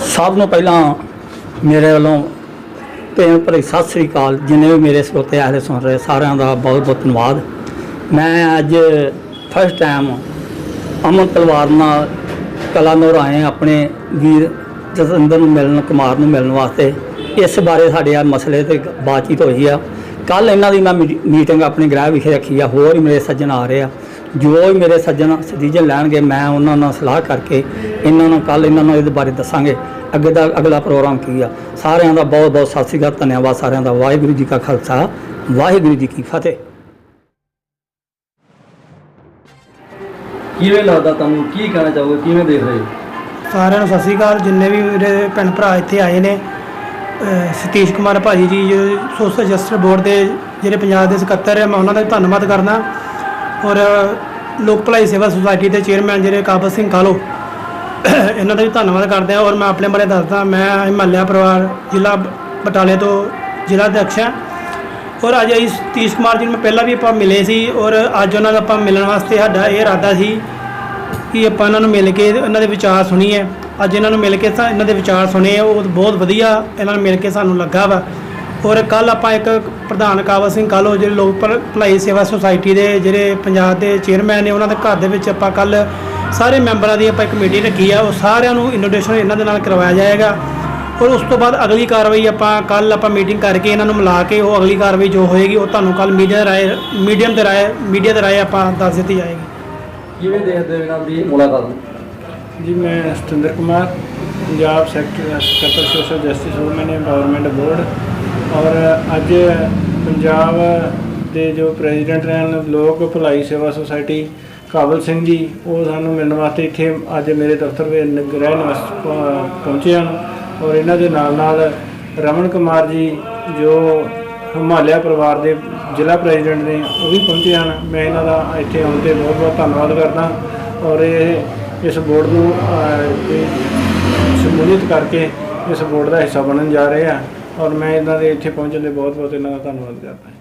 ਸਭ ਨੂੰ ਪਹਿਲਾਂ ਮੇਰੇ ਵੱਲੋਂ ਭੈਣ ਭਰੀ ਸਤਿ ਸ੍ਰੀ ਅਕਾਲ। ਜਿੰਨੇ ਵੀ ਮੇਰੇ ਸਰੋਤੇ ਆਲੇ ਸੁਣ ਰਹੇ, ਸਾਰਿਆਂ ਦਾ ਬਹੁਤ ਬਹੁਤ ਧੰਨਵਾਦ। ਮੈਂ ਅੱਜ ਫਸਟ ਟਾਈਮ ਅਮਨ ਤਲਵਾਰ ਨਾਲ ਕਲਾਨੌਰ ਆਏ ਹਾਂ ਆਪਣੇ ਵੀਰ ਜਸਵਿੰਦਰ ਨੂੰ ਮਿਲਣ, ਕੁਮਾਰ ਨੂੰ ਮਿਲਣ ਵਾਸਤੇ ਇਸ ਬਾਰੇ ਸਾਡੇ ਆ ਮਸਲੇ ਤੇ ਬਾਤਚੀਤ ਹੋਈ ਆ। ਕੱਲ ਇਹਨਾਂ ਦੀ ਮੈਂ ਮੀਟੀ- ਮੀਟਿੰਗ ਆਪਣੇ ਗ੍ਰਹਿ ਵਿਖੇ ਰੱਖੀ ਆ, ਹੋਰ ਹੀ ਮੇਰੇ ਸੱਜਣ ਆ ਰਹੇ ਆ। ਜੋ ਵੀ ਮੇਰੇ ਸੱਜਣ ਡਿਸੀਜਨ ਲੈਣਗੇ, ਮੈਂ ਉਹਨਾਂ ਨਾਲ ਸਲਾਹ ਕਰਕੇ ਇਹਨਾਂ ਨੂੰ ਕੱਲ ਇਹਨਾਂ ਨੂੰ ਇਹਦੇ ਬਾਰੇ ਦੱਸਾਂਗੇ। ਅੱਗੇ ਦਾ ਅਗਲਾ ਪ੍ਰੋਗਰਾਮ ਕੀ ਆ? ਸਾਰਿਆਂ ਦਾ ਬਹੁਤ ਬਹੁਤ ਸਤਿ ਸ੍ਰੀ ਅਕਾਲ, ਧੰਨਵਾਦ ਸਾਰਿਆਂ ਦਾ। ਵਾਹਿਗੁਰੂ ਜੀ ਕਾ ਖਾਲਸਾ, ਵਾਹਿਗੁਰੂ ਜੀ ਕੀ ਫਤਿਹ। ਕਿਵੇਂ ਲੱਗਦਾ ਤੁਹਾਨੂੰ? ਕੀ ਕਹਿਣਾ ਚਾਹੋਗੇ? ਕਿਵੇਂ ਦੇਖ ਰਹੇ ਹੋ? ਸਾਰਿਆਂ ਨੂੰ ਸਤਿ ਸ਼੍ਰੀ ਅਕਾਲ। ਜਿੰਨੇ ਵੀ ਮੇਰੇ ਭੈਣ ਭਰਾ ਇੱਥੇ ਆਏ ਨੇ ਸਤੀਸ਼ ਕੁਮਾਰ ਭਾਜੀ ਜੀ ਸੋਸ਼ਲ ਜਸਟਿਸ ਬੋਰਡ ਦੇ ਜਿਹੜੇ ਪੰਜਾਬ ਦੇ ਸਕੱਤਰ ਹੈ ਮੈਂ ਉਹਨਾਂ ਦਾ ਧੰਨਵਾਦ ਕਰਦਾ। ਔਰ ਲੋਕ ਭਲਾਈ ਸੇਵਾ ਸੁਸਾਇਟੀ ਦੇ ਚੇਅਰਮੈਨ ਜਿਹੜੇ ਕਾਬਲ ਸਿੰਘ ਕਾਲੋ ਇਹਨਾਂ ਦਾ ਵੀ ਧੰਨਵਾਦ ਕਰਦੇ ਹਾਂ ਔਰ ਮੈਂ ਆਪਣੇ ਬਾਰੇ ਦੱਸਦਾ, ਮੈਂ ਹਿਮਾਲਿਆ ਪਰਿਵਾਰ, ਜ਼ਿਲ੍ਹਾ ਬਟਾਲੇ ਤੋਂ ਜ਼ਿਲ੍ਹਾ ਅਧਿਕਸ਼ ਹਾਂ। ਔਰ ਅੱਜ ਅਸੀਂ ਸਤੀਸ਼ ਕੁਮਾਰ ਜੀ ਨੂੰ ਮੈਂ ਪਹਿਲਾਂ ਵੀ ਆਪਾਂ ਮਿਲੇ ਸੀ ਔਰ ਅੱਜ ਉਹਨਾਂ ਦਾ ਆਪਾਂ ਮਿਲਣ ਵਾਸਤੇ ਸਾਡਾ ਇਹ ਇਰਾਦਾ ਸੀ ਕਿ ਆਪਾਂ ਇਹਨਾਂ ਨੂੰ ਮਿਲ ਕੇ ਇਹਨਾਂ ਦੇ ਵਿਚਾਰ ਸੁਣੀਏ। ਅੱਜ ਇਹਨਾਂ ਨੂੰ ਮਿਲ ਕੇ ਇਹਨਾਂ ਦੇ ਵਿਚਾਰ ਸੁਣੇ ਉਹ ਬਹੁਤ ਵਧੀਆ ਇਹਨਾਂ ਨੂੰ ਮਿਲ ਕੇ ਸਾਨੂੰ ਲੱਗਾ ਵਾ। ਔਰ ਕੱਲ ਆਪਾਂ ਇੱਕ ਪ੍ਰਧਾਨ ਕਾਬਲ ਸਿੰਘ ਕਾਲੋ ਜਿਹੜੇ ਲੋਕ ਭਲ- ਭਲਾਈ ਸੇਵਾ ਸੁਸਾਇਟੀ ਦੇ ਜਿਹੜੇ ਪੰਜਾਬ ਦੇ ਚੇਅਰਮੈਨ ਨੇ ਉਹਨਾਂ ਦੇ ਘਰ ਦੇ ਵਿੱਚ ਆਪਾਂ ਕੱਲ ਸਾਰੇ ਮੈਂਬਰਾਂ ਦੀ ਆਪਾਂ ਇੱਕ ਮੀਟਿੰਗ ਰੱਖੀ ਆ ਉਹ ਸਾਰਿਆਂ ਨੂੰ ਇਨਵੀਟੇਸ਼ਨ ਇਹਨਾਂ ਦੇ ਨਾਲ ਕਰਵਾਇਆ ਜਾਏਗਾ। ਔਰ ਉਸ ਤੋਂ ਬਾਅਦ ਅਗਲੀ ਕਾਰਵਾਈ ਆਪਾਂ ਕੱਲ ਆਪਾਂ ਮੀਟਿੰਗ ਕਰਕੇ ਇਹਨਾਂ ਨੂੰ ਮਿਲਾ ਕੇ ਉਹ ਅਗਲੀ ਕਾਰਵਾਈ ਜੋ ਹੋਏਗੀ ਉਹ ਤੁਹਾਨੂੰ ਕੱਲ ਮੀਡੀਆ ਰਾਏ ਮੀਡੀਅਮ ਦੇ ਰਾਏ ਮੀਡੀਆ ਦੇ ਰਾਏ ਆਪਾਂ ਦੱਸ ਦਿੱਤੀ ਜਾਏਗੀ। ਕਿਵੇਂ ਦੇਖਦੇ ਹੋ ਇਹਨਾਂ ਦੀ ਮੁਲਾਕਾਤ ਜੀ ਮੈਂ ਸਤਿੰਦਰ ਕੁਮਾਰ ਪੰਜਾਬ ਸੈਕਟਰ ਸਕੱਤਰ social justice woman empowerment board ਔਰ ਅੱਜ ਪੰਜਾਬ ਦੇ ਜੋ ਪ੍ਰੈਜ਼ੀਡੈਂਟ ਰਹਿਣ ਲੋਕ ਭਲਾਈ ਸੇਵਾ ਸੁਸਾਇਟੀ ਕਾਬਲ ਸਿੰਘ ਜੀ, ਉਹ ਸਾਨੂੰ ਮਿਲਣ ਵਾਸਤੇ ਇੱਥੇ ਅੱਜ ਮੇਰੇ ਦਫ਼ਤਰ ਵਿੱਚ ਗ੍ਰਹਿ ਨਿਵਾਸ ਪਹੁੰਚੇ ਹਨ। ਔਰ ਇਹਨਾਂ ਦੇ ਨਾਲ ਨਾਲ ਰਮਨ ਕੁਮਾਰ ਜੀ, ਜੋ ਹਿਮਾਲਿਆ ਪਰਿਵਾਰ ਦੇ ਜ਼ਿਲ੍ਹਾ ਪ੍ਰੈਜ਼ੀਡੈਂਟ ਨੇ, ਉਹ ਵੀ ਪਹੁੰਚੇ ਹਨ। ਮੈਂ ਇਹਨਾਂ ਦਾ ਇੱਥੇ ਆਉਣ ਤੇ ਬਹੁਤ ਬਹੁਤ ਧੰਨਵਾਦ ਕਰਦਾ ਔਰ ਇਹ ਇਸ ਬੋਰਡ ਨੂੰ ਸ਼ਮੂਲੀਅਤ ਕਰਕੇ ਇਸ ਬੋਰਡ ਦਾ ਹਿੱਸਾ ਬਣਨ ਜਾ ਰਹੇ ਆ। ਔਰ ਮੈਂ ਇਹਨਾਂ ਦੇ ਇੱਥੇ ਪਹੁੰਚਣ ਦੇ ਬਹੁਤ ਬਹੁਤ ਇਹਨਾਂ ਦਾ ਧੰਨਵਾਦ ਕਰਦਾ